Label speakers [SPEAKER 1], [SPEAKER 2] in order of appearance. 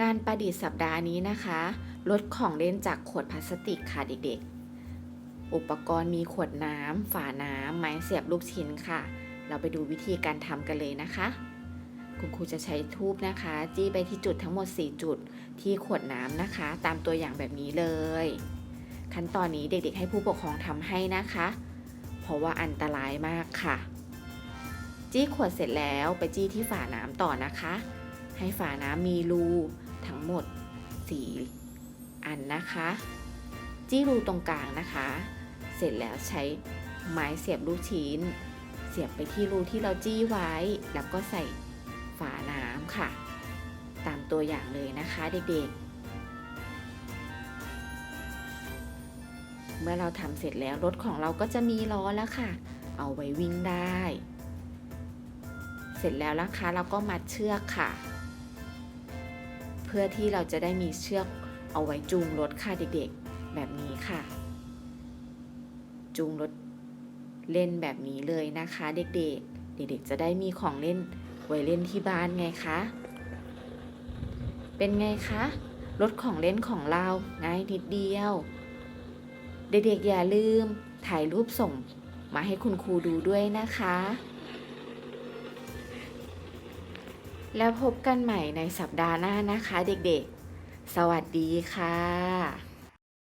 [SPEAKER 1] งานประดิษฐ์สัปดาห์นี้นะคะลดของเล่นจากขวดพลาสติกค่ะเด็กๆ อุปกรณ์มีขวดน้ำฝาน้ำไม้เสียบลูกชิ้นค่ะ เราไปดูวิธีการทำกันเลยนะคะ คุณครูจะใช้ทูบนะคะ จี้ไปที่จุดทั้งหมด 4 จุดที่ขวดน้ำนะคะ ตามตัวอย่างแบบนี้เลย ขั้นตอนนี้เด็กๆ ให้ผู้ปกครองทำให้นะคะ เพราะว่าอันตรายมากค่ะ จี้ขวดเสร็จแล้วไปจี้ที่ฝาน้ำต่อนะคะ ให้ฝาน้ำมีรู ทั้งหมด 4 อันนะคะ จี้รูตรงกลางนะคะ เสร็จแล้วใช้ไม้เสียบลูกชิ้น เสียบไปที่รูที่เราจี้ไว้ แล้วก็ใส่ฝาน้ำค่ะ ตามตัวอย่างเลยนะคะเด็กๆเมื่อเราทำเสร็จแล้วรถของเราก็จะมีล้อแล้วค่ะ เอาไว้วิ่งได้ เสร็จแล้วนะคะเราก็มัดเชือกค่ะ พื่อที่เราจะได้มีเชือกเอาไว้จูงรถค่ะเด็กๆ แบบนี้ค่ะ จูงรถเล่นแบบนี้เลยนะคะ เด็กๆ เด็กๆ จะได้มีของเล่นไว้เล่นที่บ้านไงคะ เป็นไงคะรถของเล่นของเราง่ายนิดเดียว เด็กๆ อย่าลืมถ่ายรูปส่งมาให้คุณครูดูด้วยนะคะ แล้วพบกันใหม่ในสัปดาห์หน้านะคะเด็กๆ สวัสดีค่ะ